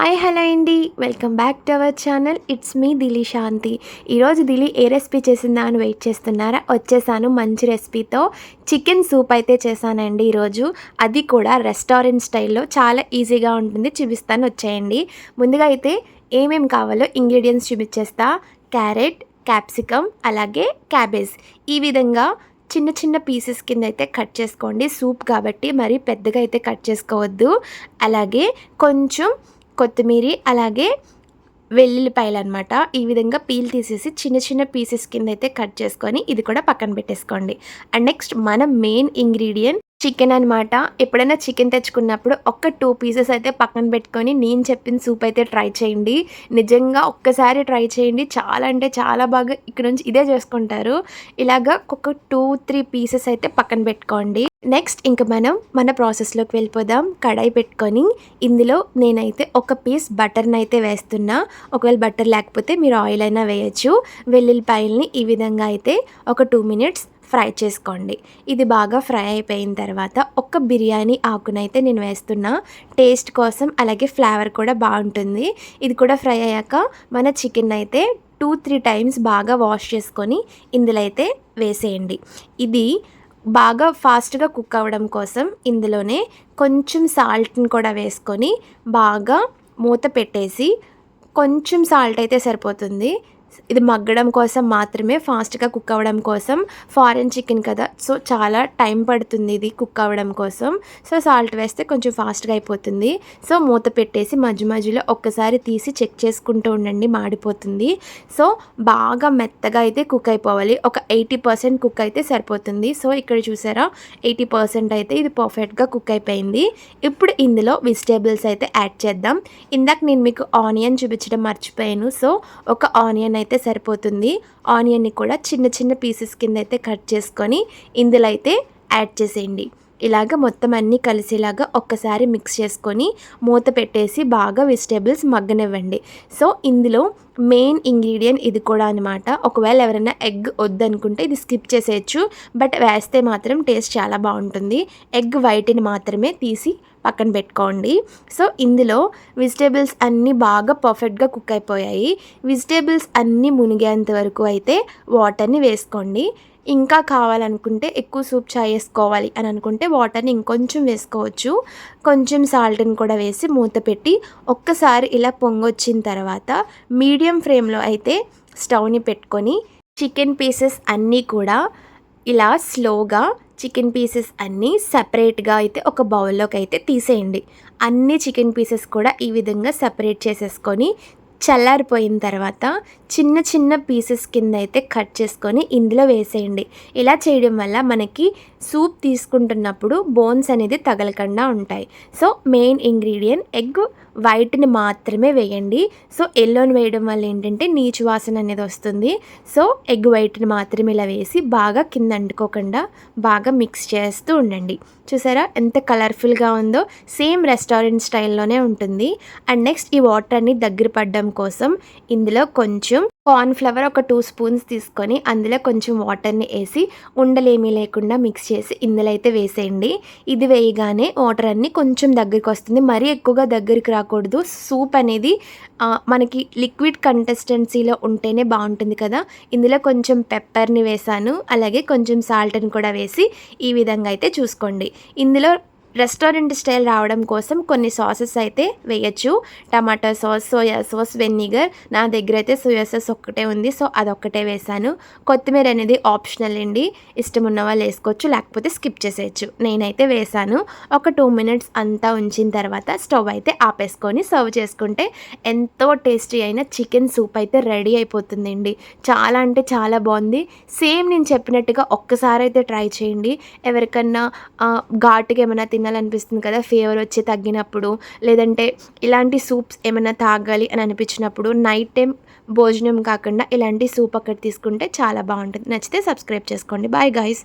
Hi hello అండి. Welcome back to our channel. It's me Dili Shanti. ఈరోజు దిలీ ఏ recipe చేసిందా అని వెయిట్ చేస్తున్నారా? వచ్చేసాను మంచి రెసిపీతో. చికెన్ సూప్ అయితే చేశానండి ఈరోజు. అది కూడా రెస్టారెంట్ స్టైల్లో చాలా ఈజీగా ఉంటుంది. చూపిస్తాను వచ్చేయండి. ముందుగా అయితే ఏమేమి కావాలో ఇంగ్రీడియంట్స్ చూపించేస్తా. క్యారెట్ క్యాప్సికమ్ అలాగే క్యాబేజ్. ఈ విధంగా చిన్న చిన్న పీసెస్ కింద అయితే కట్ చేసుకోండి. సూప్ కాబట్టి మరి పెద్దగా అయితే కట్ చేసుకోవద్దు. అలాగే కొంచెం కొత్తిమీర అలాగే వెల్లుల్లిపాయలు అనమాట ఈ విధంగా పీల్ తీసేసి చిన్న చిన్న పీసెస్ కింద అయితే కట్ చేసుకొని ఇది కూడా పక్కన పెట్టేసుకోండి. అండ్ నెక్స్ట్ మన మెయిన్ ఇంగ్రీడియంట్ చికెన్ అనమాట ఎప్పుడైనా చికెన్ తెచ్చుకున్నప్పుడు ఒక్క టూ పీసెస్ అయితే పక్కన పెట్టుకొని నేను చెప్పిన సూప్ అయితే ట్రై చేయండి. నిజంగా ఒక్కసారి ట్రై చేయండి. చాలా అంటే చాలా బాగా ఇక్కడ నుంచి ఇదే చేసుకుంటారు. ఇలాగా ఒక టూ త్రీ పీసెస్ అయితే పక్కన పెట్టుకోండి. నెక్స్ట్ ఇంక మనం మన ప్రాసెస్లోకి వెళ్ళిపోదాం. కడాయి పెట్టుకొని ఇందులో నేనైతే ఒక పీస్ బటర్ని అయితే వేస్తున్నా. ఒకవేళ బటర్ లేకపోతే మీరు ఆయిల్ అయినా వేయచ్చు. వెల్లుల్లిపాయల్ని ఈ విధంగా అయితే ఒక టూ మినిట్స్ ఫ్రై చేసుకోండి. ఇది బాగా ఫ్రై అయిపోయిన తర్వాత ఒక బిర్యానీ ఆకునైతే నేను వేస్తున్నా. టేస్ట్ కోసం అలాగే ఫ్లేవర్ కూడా బాగుంటుంది. ఇది కూడా ఫ్రై అయ్యాక మన చికెన్ అయితే టూ త్రీ టైమ్స్ బాగా వాష్ చేసుకొని ఇందులో అయితే వేసేయండి. ఇది బాగా ఫాస్ట్గా కుక్ అవ్వడం కోసం ఇందులోనే కొంచెం సాల్ట్ని కూడా వేసుకొని బాగా మూత పెట్టేసి కొంచెం సాల్ట్ అయితే సరిపోతుంది. ఇది మగ్గడం కోసం మాత్రమే ఫాస్ట్గా కుక్ అవ్వడం కోసం. ఫారెన్ చికెన్ కదా సో చాలా టైం పడుతుంది ఇది కుక్ అవ్వడం కోసం. సో సాల్ట్ వేస్తే కొంచెం ఫాస్ట్గా అయిపోతుంది. సో మూత పెట్టేసి మధ్య మధ్యలో ఒక్కసారి తీసి చెక్ చేసుకుంటూ ఉండండి మాడిపోతుంది. సో బాగా మెత్తగా అయితే కుక్ అయిపోవాలి. ఒక ఎయిటీ పర్సెంట్ కుక్ అయితే సరిపోతుంది. సో ఇక్కడ చూసారా ఎయిటీ పర్సెంట్ అయితే ఇది పర్ఫెక్ట్గా కుక్ అయిపోయింది. ఇప్పుడు ఇందులో వెజిటేబుల్స్ అయితే యాడ్ చేద్దాం. ఇందాక నేను మీకు ఆనియన్ చూపించడం మర్చిపోయాను. సో ఒక ఆనియన్ అయితే సరిపోతుంది. ఆనియన్ని కూడా చిన్న చిన్న పీసెస్ కింద అయితే కట్ చేసుకొని ఇందులో అయితే యాడ్ చేసేయండి. ఇలాగ మొత్తం అన్నీ కలిసేలాగా ఒక్కసారి మిక్స్ చేసుకొని మూత పెట్టేసి బాగా వెజిటేబుల్స్ మగ్గనివ్వండి. సో ఇందులో మెయిన్ ఇంగ్రీడియంట్ ఇది కూడా అనమాట ఒకవేళ ఎవరైనా ఎగ్ వద్దనుకుంటే ఇది స్కిప్ చేసేయచ్చు. బట్ వేస్తే మాత్రం టేస్ట్ చాలా బాగుంటుంది. ఎగ్ వైట్ని మాత్రమే తీసి పక్కన పెట్టుకోండి. సో ఇందులో వెజిటేబుల్స్ అన్నీ బాగా పర్ఫెక్ట్గా కుక్ అయిపోయాయి. వెజిటేబుల్స్ అన్నీ మునిగేంత వరకు అయితే వాటర్ని వేసుకోండి. ఇంకా కావాలనుకుంటే ఎక్కువ సూప్ చాయ్ వేసుకోవాలి అని అనుకుంటే వాటర్ని ఇంకొంచెం వేసుకోవచ్చు. కొంచెం సాల్ట్ని కూడా వేసి మూత పెట్టి ఒక్కసారి ఇలా పొంగొచ్చిన తర్వాత మీడియం ఫ్లేమ్లో అయితే స్టవ్ని పెట్టుకొని చికెన్ పీసెస్ అన్నీ కూడా ఇలా స్లోగా చికెన్ పీసెస్ అన్నీ సపరేట్గా అయితే ఒక బౌల్లోకి అయితే తీసేయండి. అన్ని చికెన్ పీసెస్ కూడా ఈ విధంగా సపరేట్ చేసేసుకొని చల్లారిపోయిన తర్వాత చిన్న చిన్న పీసెస్ కింద అయితే కట్ చేసుకొని ఇందులో వేసేయండి. ఇలా చేయడం వల్ల మనకి సూప్ తీసుకుంటున్నప్పుడు బోన్స్ అనేది తగలకుండా ఉంటాయి. సో మెయిన్ ఇంగ్రీడియంట్ ఎగ్ వైట్ని మాత్రమే వేయండి. సో ఎల్లోని వేయడం వల్ల ఏంటంటే నీచు వాసన అనేది వస్తుంది. సో ఎగ్ వైట్ని మాత్రమే ఇలా వేసి బాగా కింద అంటుకోకుండా బాగా మిక్స్ చేస్తూ ఉండండి. చూసారా? ఎంత కలర్ఫుల్గా ఉందో? సేమ్ రెస్టారెంట్ స్టైల్లోనే ఉంటుంది. అండ్ నెక్స్ట్ ఈ వాటర్ని దగ్గర పడడం కోసం ఇందులో కొంచెం కార్న్ఫ్లవర్ ఒక టూ స్పూన్స్ తీసుకొని అందులో కొంచెం వాటర్ని వేసి ఉండలేమీ లేకుండా మిక్స్ చేసి ఇందులో అయితే వేసేయండి. ఇది వేయగానే వాటర్ అన్ని కొంచెం దగ్గరికి వస్తుంది. మరీ ఎక్కువగా దగ్గరికి రాకూడదు. సూప్ అనేది మనకి లిక్విడ్ కంటెస్టెన్సీలో ఉంటేనే బాగుంటుంది కదా. ఇందులో కొంచెం పెప్పర్ని వేసాను. అలాగే కొంచెం సాల్ట్ని కూడా వేసి ఈ విధంగా అయితే చూసుకోండి. ఇందులో రెస్టారెంట్ స్టైల్ రావడం కోసం కొన్ని సాసెస్ అయితే వేయచ్చు. Tomato sauce soya sauce vinegar. నా దగ్గర అయితే సోయా సాస్ ఒక్కటే ఉంది సో అదొక్కటే వేసాను కొత్తిమీర అనేది ఆప్షనల్ అండి. ఇష్టం ఉన్న వాళ్ళు వేసుకోవచ్చు లేకపోతే స్కిప్ చేసేయచ్చు. నేనైతే వేసాను ఒక టూ మినిట్స్ అంతా ఉంచిన తర్వాత స్టవ్ అయితే ఆపేసుకొని సర్వ్ చేసుకుంటే ఎంతో టేస్టీ అయిన చికెన్ సూప్ అయితే రెడీ అయిపోతుందండి. చాలా అంటే చాలా బాగుంది. సేమ్ నేను చెప్పినట్టుగా ఒక్కసారి అయితే ట్రై చేయండి. ఎవరికన్నా ఘాటుగా ఏమైనా తినాలనిపిస్తుంది కదా ఫీవర్ వచ్చి తగ్గినప్పుడు. లేదంటే ఇలాంటి సూప్స్ ఏమైనా తాగాలి అని అనిపించినప్పుడు నైట్ టైం భోజనం కాకుండా ఇలాంటి సూప్ అక్కడ తీసుకుంటే చాలా బాగుంటుంది. నచ్చితే సబ్స్క్రైబ్ చేసుకోండి. Bye guys